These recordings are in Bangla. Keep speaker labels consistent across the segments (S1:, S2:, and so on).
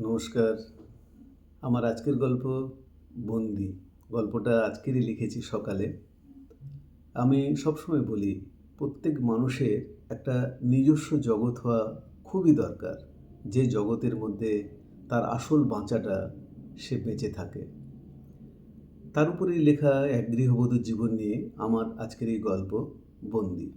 S1: নমস্কার। আমার আজকের গল্প বন্দি। গল্পটা আজকেরই লিখেছি সকালে। আমি সবসময় বলি, প্রত্যেক মানুষের একটা নিজস্ব জগৎ হওয়া খুবই দরকার। যে জগতের মধ্যে তার আসল বাঁচাটা সে বেঁচে থাকে। তার উপরেই লেখা এক গৃহবধূর জীবন নিয়ে আমার আজকের এই গল্প বন্দি।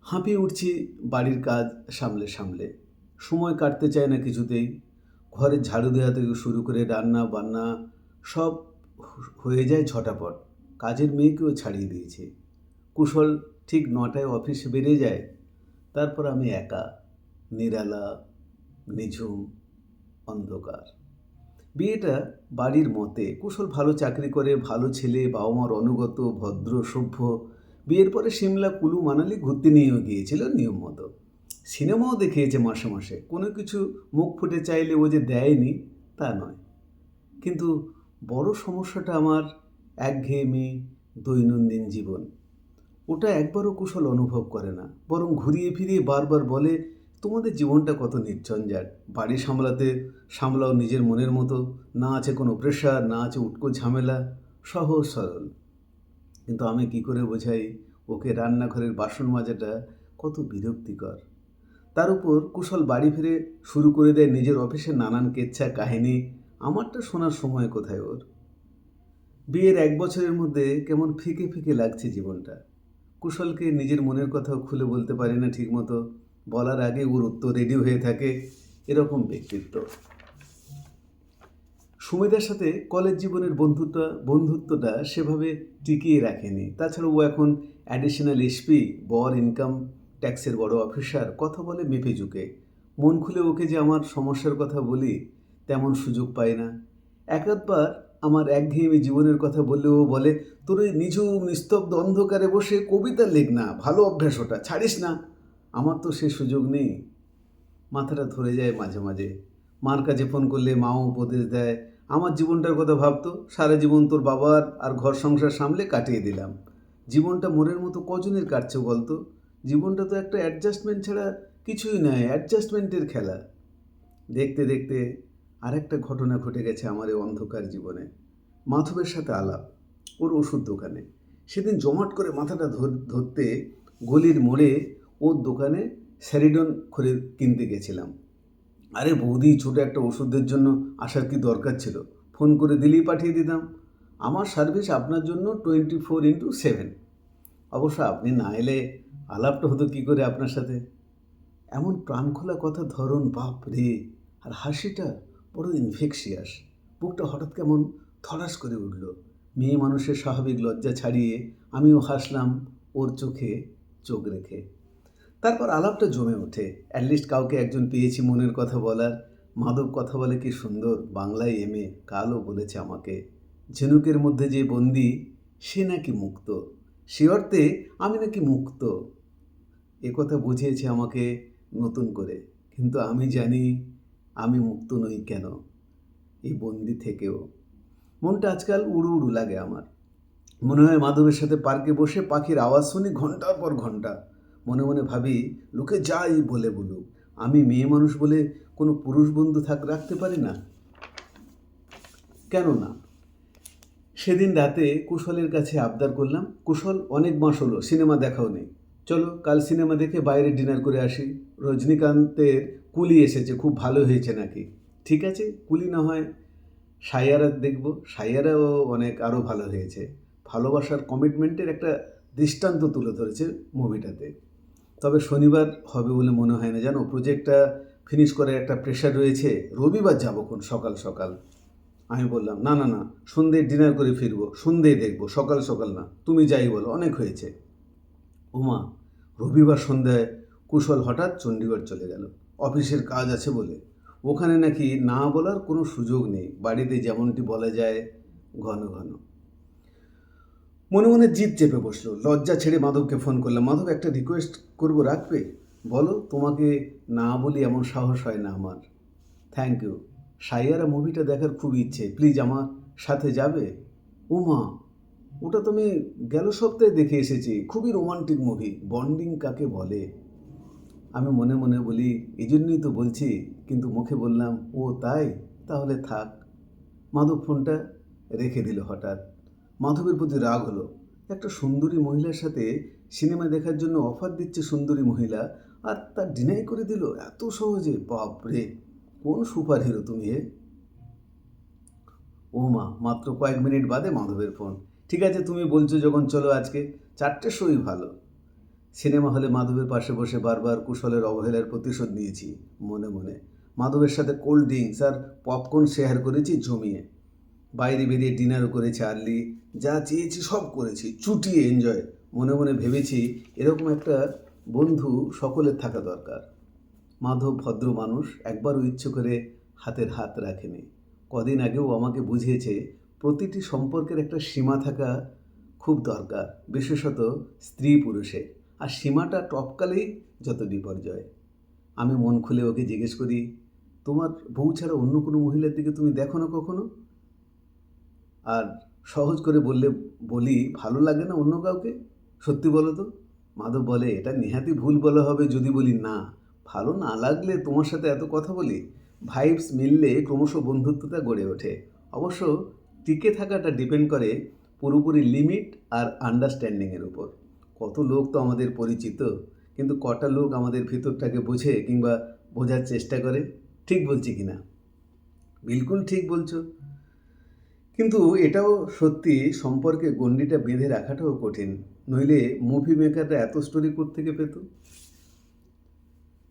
S1: হাঁপিয়ে উঠছি বাড়ির কাজ সামলে সামলে। সময় কাটতে চায় না কিছুতেই। ঘরের ঝাড়ু দেওয়া থেকে শুরু করে রান্না, বান্না সব হয়ে যায় ঝটাপট। কাজের মেয়েকেও ছাড়িয়ে দিয়েছে। কুশল ঠিক নটায় অফিসে বেড়ে যায়। তারপর আমি একা। নিরালা, নিঝুম, অন্ধকার। বিয়েটা বাড়ির মতে কুশল ভালো চাকরি করে, ভালো ছেলে বাবা মার অনুগত, ভদ্র, সভ্য। বিয়ের পরে সিমলা, কুলু, মানালি ঘুরতে নিয়েও গিয়েছিল নিয়ম মতো। সিনেমাও দেখিয়েছে মাসে মাসে। কোনো কিছু মুখ ফুটে চাইলে ও যে দেয়নি, তা নয়। কিন্তু বড় সমস্যাটা আমার একঘেয়েমি দৈনন্দিন জীবন। ওটা একবারও কুশল অনুভব করে না। বরং ঘুরিয়ে ফিরিয়ে বারবার বলে, তোমাদের জীবনটা কত নির্ঝঞ্ঝাট। বাড়ি সামলাতে সামলাও নিজের মনের মতো। না আছে কোনো প্রেশার না আছে উটকো ঝামেলা। সহজ সরল। কিন্তু আমি কি করে বোঝাই, ওকে রান্নাঘরের বাসন মাজাটা কত বিরক্তিকর। তার উপর কুশল বাড়ি ফিরে শুরু করে দেয় নিজের অফিসের নানান কেচ্ছা কাহিনী। আমারটা শোনার সময় কোথায় ওর? বিয়ের এক বছরের মধ্যে কেমন ফিকে ফিকে লাগছে জীবনটা। কুশলকে নিজের মনের কথাও খুলে বলতে পারি না ঠিকমতো। বলার আগে ওর উত্তর রেডি হয়ে থাকে এরকম ব্যক্তিত্ব। সুমেধার সাথে কলেজ জীবনের বন্ধুত্বটা বন্ধুত্বটা সেভাবে টিকিয়ে রাখেনি। তাছাড়া ও এখন অ্যাডিশনাল এসপি বর ইনকাম ট্যাক্সের বড় অফিসার কথা বলে মেপে ঝুঁকে। মন খুলে ওকে যে আমার সমস্যার কথা বলি, তেমন সুযোগ পাই না। একাধবার আমার একঘেয়েমি জীবনের কথা বললেও বলে, তোর ওই নিঝুম, নিস্তব্ধ অন্ধকারে বসে কবিতা লেখ না, ভালো অভ্যাস ওটা, ছাড়িস না। আমার তো সে সুযোগ নেই। মাথাটা ধরে যায় মাঝে মাঝে। মার কাছে ফোন করলে মাও উপদেশ দেয়, আমার জীবনটার কথা ভাবতো, সারা জীবন তোর বাবার আর ঘর সংসার সামলে কাটিয়ে দিলাম। জীবনটা মনের মতো কজনের কাটছে বলতো? জীবনটা তো একটা অ্যাডজাস্টমেন্ট ছাড়া কিছুই নয় অ্যাডজাস্টমেন্টের খেলা। দেখতে দেখতে আরেকটা ঘটনা ঘটে গেছে আমার এই অন্ধকার জীবনে। মাধবের সাথে আলাপ, ওর ওষুধ দোকানে। সেদিন জমাট করে মাথাটা ধর- ধরতে গলির মোড়ে ওর দোকানে স্যারিডন করে কিনতে গেছিলাম। আরে বৌদি, ছোটো একটা ওষুধের জন্য আসার কি দরকার ছিল? ফোন করে দিলেই পাঠিয়ে দিতাম। আমার সার্ভিস আপনার জন্য টোয়েন্টি ফোর ইন্টু সেভেন অবশ্য আপনি না এলে আলাপটা হতো কী করে আপনার সাথে? এমন প্রাণখোলা কথা, ধরন, বাপ রে, আর হাসিটা বড় ইনফেকশিয়াস বুকটা হঠাৎ কেমন থরাস করে উঠল। মেয়ে মানুষের স্বাভাবিক লজ্জা ছাড়িয়ে আমিও হাসলাম ওর চোখে চোখ রেখে। তারপর আলাপটা জমে ওঠে। অ্যাটলিস্ট কাউকে একজন পেয়েছি মনের কথা বলার। মাধব কথা বলে কি সুন্দর, বাংলায় এমে কালও বলেছে আমাকে। ঝিনুকের মধ্যে যে বন্দি, সে নাকি মুক্ত। সে অর্থে আমি নাকি মুক্ত। এ কথা বুঝিয়েছে আমাকে নতুন করে। কিন্তু আমি জানি আমি মুক্ত নই কেন এই বন্দি থেকেও। মনটা আজকাল উড়ু উড়ু লাগে আমার। মনে হয় মাধবের সাথে পার্কে বসে পাখির আওয়াজ শুনি ঘণ্টার পর ঘণ্টা। মনে মনে ভাবি, লোকে যাই বলে বলুক, আমি মেয়ে মানুষ বলে কোনো পুরুষ বন্ধু থাক রাখতে পারি না? কেন না? সেদিন রাতে কুশলের কাছে আবদার করলাম, কুশল, অনেক মাস হলো, সিনেমা দেখাও নেই। চলো কাল সিনেমা দেখে বাইরে ডিনার করে আসি। রজনীকান্তের কুলি এসেছে, খুব ভালো হয়েছে নাকি? ঠিক আছে, কুলি না হয় সাইয়ারা দেখব। সাইয়ারাও অনেক আরও ভালো হয়েছে। ভালোবাসার কমিটমেন্টের একটা দৃষ্টান্ত তুলে ধরেছে মুভিটাতে তবে শনিবার হবে বলে মনে হয় না। জানো প্রজেক্টটা ফিনিশ করার একটা প্রেশার রয়েছে। রবিবার যাব কোন সকাল সকাল। আমি বললাম, না না না সন্ধ্যে ডিনার করে ফিরবো সন্ধ্যেই দেখব, সকাল সকাল না। তুমি যাই বলো, অনেক হয়েছে। ওমা রবিবার সন্ধ্যায় কুশল হঠাৎ চণ্ডীগড় চলে গেল। অফিসের কাজ আছে বলে। ওখানে নাকি না বলার কোনো সুযোগ নেই। বাড়িতে যেমনটি বলা যায়, ঘন ঘন। মনে মনে জিদ চেপে বসল। লজ্জা ছেড়ে মাধবকে ফোন করলাম। মাধব, একটা রিকোয়েস্ট করব রাখবে? বলো, তোমাকে না বলি এমন সাহস হয় না আমার। থ্যাংক ইউ সাইয়ারা মুভিটা দেখার খুব ইচ্ছে। প্লিজ আমার সাথে যাবে? ও মা ওটা তুমি গেল সপ্তাহে দেখে এসেছি। খুবই রোমান্টিক মুভি বন্ডিং কাকে বলে? আমি মনে মনে বলি, এই জন্যই তো বলছি, কিন্তু মুখে বললাম, ও তাই? তাহলে থাক। মাধব ফোনটা রেখে দিল হঠাৎ। মাধবের প্রতি রাগ হলো। একটা সুন্দরী মহিলার সাথে সিনেমা দেখার জন্য অফার দিচ্ছে সুন্দরী মহিলা, আর তার ডিনাই করে দিল, এত সহজে? বাপরে! কোন সুপার হিরো তুমি হে ও মা, মাত্র কয়েক মিনিট বাদে মাধবের ফোন ঠিক আছে, তুমি বলছো যখন চলো আজকে, চারটের শোই ভালো। সিনেমা হলে মাধবের পাশে বসে বারবার কুশলের, অবহেলার প্রতিশোধ নিয়েছি, মনে মনে। মাধবের সাথে কোল্ড ড্রিঙ্কস আর পপকর্ন শেয়ার করেছি জমিয়ে। বাইরে বেরিয়ে ডিনারও করেছি আর্লি যা চেয়েছি সব করেছি, চুটিয়ে এনজয় মনে মনে ভেবেছি এরকম একটা বন্ধু সকলের থাকা দরকার। মাধব ভদ্র মানুষ, একবারও ইচ্ছে করে হাতের হাত রাখেনি। কদিন আগেও আমাকে বুঝিয়েছে প্রতিটি সম্পর্কের একটা সীমা থাকা খুব দরকার, বিশেষত স্ত্রী পুরুষে। আর সীমাটা টপকালেই যত বিপর্যয়। আমি মন খুলে ওকে জিজ্ঞেস করি, তোমার বউ ছাড়া অন্য কোনো মহিলার দিকে তুমি দেখো না কখনো? আর সহজ করে বললে, বলি, ভালো লাগে না অন্য কাউকে? সত্যি বলো তো? মাধব বলে, এটা নেহাতি ভুল বলা হবে যদি বলি না। ভালো না লাগলে তোমার সাথে এত কথা বলি? ভাইবস মিললে ক্রমশ বন্ধুত্বতা গড়ে ওঠে। অবশ্য টিকে থাকাটা ডিপেন্ড করে পুরোপুরি লিমিট আর আন্ডারস্ট্যান্ডিংয়ের উপর। কত লোক তো আমাদের পরিচিত, কিন্তু কটা লোক আমাদের ভিতরটাকে বোঝে কিংবা বোঝার চেষ্টা করে, ঠিক বলছি কি না? বিলকুল ঠিক বলছো। কিন্তু এটাও সত্যি সম্পর্কে গণ্ডিটা বেঁধে রাখাটাও কঠিন, নইলে মুভি মেকাররা এত স্টোরি থেকে পেত?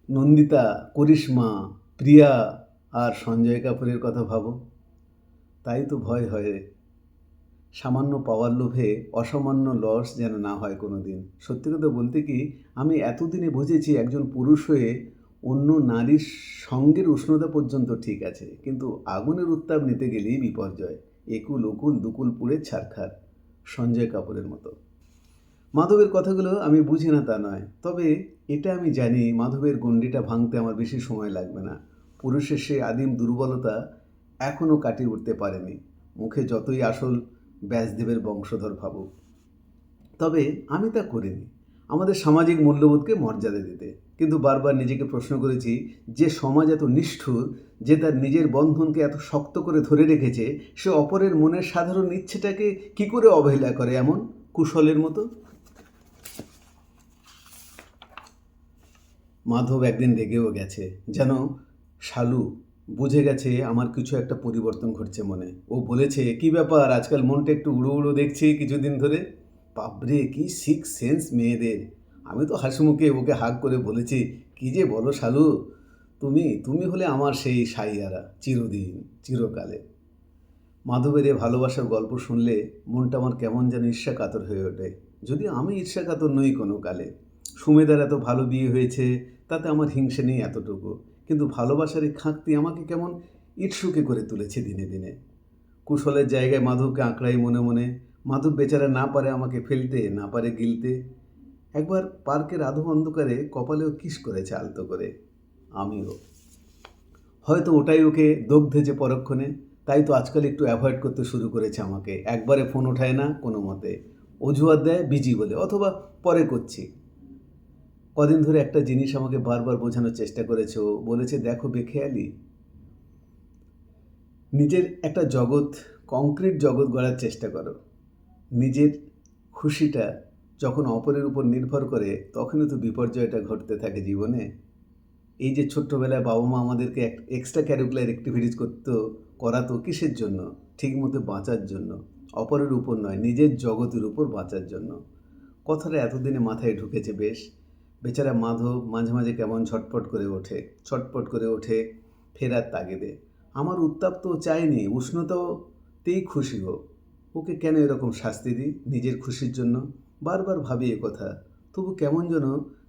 S1: নন্দিতা, করিশ্মা, প্রিয়া আর সঞ্জয় কাপুরের কথা ভাবো। তাই তো ভয় হয়। সামান্য পাওয়ার লোভে অসামান্য লস যেন না হয় কোনো দিন সত্যি কথা বলতে কি, আমি এতদিনে বুঝেছি একজন পুরুষ হয়ে অন্য নারীর সঙ্গের উষ্ণতা পর্যন্ত ঠিক আছে, কিন্তু আগুনের উত্তাপ নিতে গেলেই বিপর্যয়। একুল উকুল, দুকুল পুড়ে ছারখার, সঞ্জয় কাপুরের মতো। মাধবের কথাগুলো আমি বুঝি না তা নয়, তবে এটা আমি জানি মাধবের গণ্ডিটা ভাঙতে আমার বেশি সময় লাগবে না। পুরুষের সে আদিম দুর্বলতা এখনও কাটিয়ে উঠতে পারেনি। মুখে যতই আসল ব্যাসদেবের বংশধর ভাবুক। তবে আমি তা করিনি। আমাদের সামাজিক মূল্যবোধকে মর্যাদা দিতে। কিন্তু বারবার নিজেকে প্রশ্ন করেছি, যে সমাজ এত নিষ্ঠুর, যে তার নিজের বন্ধনকে এত শক্ত করে ধরে রেখেছে, সে অপরের মনের সাধারণ ইচ্ছেটাকে কি করে অবহেলা করে এমন কুশলের মতো? মাধব একদিন রেগেও গেছে। যেন শালু বুঝে গেছে আমার কিছু একটা পরিবর্তন ঘটছে মনে। ও বলেছে, কি ব্যাপার? আজকাল মনটা একটু উড়ো উড়ো দেখছি কিছুদিন ধরে। বাবরে কি সিক্স সেন্স মেয়েদের। আমি তো হাসি মুখে ওকে হাক করে বলেছি, কি যে বলো শালু, তুমি তুমি হলে আমার সেই সাইয়ারা, চিরদিন, চিরকালে। মাধবের এ ভালোবাসার গল্প শুনলে মনটা আমার কেমন যেন ঈর্ষা কাতর হয়ে ওঠে। যদি আমি ঈর্ষা কাতর নই কোনো কালে, সুমেদার এত ভালো বিয়ে হয়েছে, তাতে আমার হিংসে নেই এতটুকু। কিন্তু ভালোবাসার এই খাঁকতি আমাকে কেমন ইটসুকে করে তুলেছে দিনে দিনে। কুশলের জায়গায় মাধবকে আঁকড়াই মনে মনে, মাধব বেচারা না পারে আমাকে ফেলতে, না পারে গিলতে। একবার পার্কের আধো অন্ধকারে কপালেও কিস করেছে আলতো করে। আমিও। হয়তো ওটাই ওকে দগ্ধেছে পরক্ষণে, তাই তো আজকাল একটু অ্যাভয়েড করতে শুরু করেছে আমাকে। একবারে ফোন ওঠায় না কোনো মতে। অজুহাত দেয় বিজি বলে, অথবা পরে করছি। কদিন ধরে একটা জিনিস আমাকে বারবার বোঝানোর চেষ্টা করেছে। বলেছে, দেখো বেখেয়ালি, নিজের একটা জগৎ কংক্রিট জগৎ গড়ার চেষ্টা করো। নিজের খুশিটা যখন অপরের উপর নির্ভর করে, তখনই তো বিপর্যয়টা ঘটতে থাকে জীবনে। এই যে ছোট্টবেলায় বাবা মা আমাদেরকে এক এক্সট্রা ক্যারিকুলার অ্যাক্টিভিটিস করতো, করাতো কিসের জন্য? ঠিকমতো বাঁচার জন্য। অপরের উপর নয়, নিজের জগতের উপর বাঁচার জন্য। কথাটা এতদিনে মাথায় ঢুকেছে বেশ। বেচারা মাধব মাঝে মাঝে কেমন ছটপট করে ওঠে ছটপট করে ওঠে ফেরার তাগিদে। আমার উত্তাপ তো চাইনি, উষ্ণতাতেই খুশি হোক। ওকে কেন এরকম শাস্তি দিই নিজের খুশির জন্য? বারবার ভাবি এ কথা, তবু কেমন যেন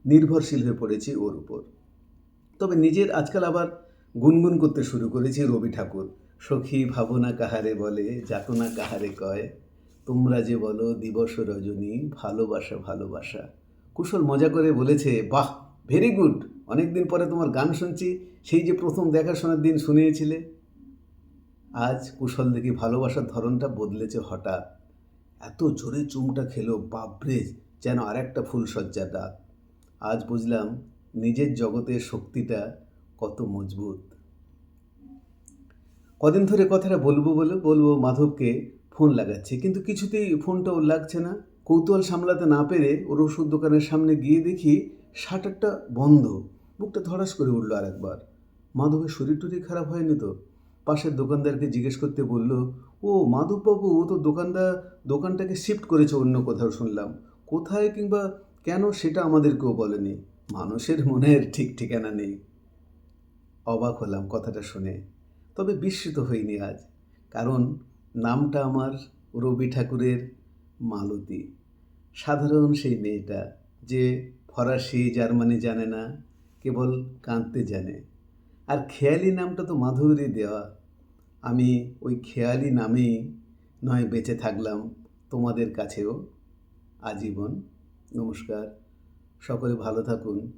S1: নির্ভরশীল হয়ে পড়েছি ওর উপর। তবে নিজের আজকাল আবার গুনগুন করতে শুরু করেছি রবি ঠাকুর। সখী ভাবনা কাহারে বলে, যাতনা কাহারে কয়, তোমরা যে বলো দিবস রজনী, ভালোবাসা ভালোবাসা। কুশল মজা করে বলেছে, বাহ ভেরি গুড অনেক দিন পরে তোমার গান শুনছি, সেই যে প্রথম দেখাশোনার দিন শুনিয়েছিলে। আজ কুশল দেখি ভালোবাসার ধরনটা বদলেছে হঠাৎ। এত জোরে চুমটা খেলো বাবরে যেন আর একটা ফুলসজ্জার রাত আজ বুঝলাম নিজের জগতের শক্তিটা কত মজবুত। কদিন ধরে কথাটা বলব বলে বলব মাধবকে ফোন লাগাচ্ছি, কিন্তু কিছুতেই ফোনটা ওর লাগছে না। কৌতূহল সামলাতে না পেরে ওর ওষুধ দোকানের সামনে গিয়ে দেখি শাটারটা বন্ধ। বুকটা ধরাস করে উঠল আর একবার মাধবের শরীর টরীর খারাপ হয়নি তো? পাশের দোকানদারকে জিজ্ঞেস করতে বলল, ও, মাধববাবু, ও তো দোকানদার দোকানটাকে শিফট করেছে অন্য কোথাও শুনলাম। কোথায় কিংবা কেন সেটা আমাদেরকেও বলেনি? মানুষের মনের ঠিক ঠিকানা নেই। অবাক হলাম কথাটা শুনে। তবে বিস্মিত হইনি আজ। কারণ নামটা আমার রবি ঠাকুরের মালতী। সাধারণ সেই মেয়েটা যে ফরাসি, জার্মানি জানে না, কেবল কাঁদতে জানে। আর খেয়ালি নামটা তো মাধুরী দেওয়া। আমি ওই খেয়ালি নামেই নয় বেঁচে থাকলাম তোমাদের কাছেও। আজীবন। নমস্কার। সকলে ভালো থাকুন।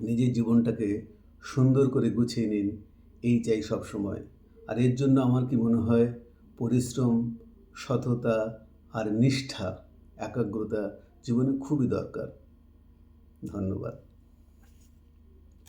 S1: নিজের জীবনটাকে সুন্দর করে গুছিয়ে নিন। এই চাই সব সময় আর এর জন্য আমার কি মনে হয়, পরিশ্রম, সততা আর নিষ্ঠা একাগ্রতা জীবনে খুবই দরকার। ধন্যবাদ।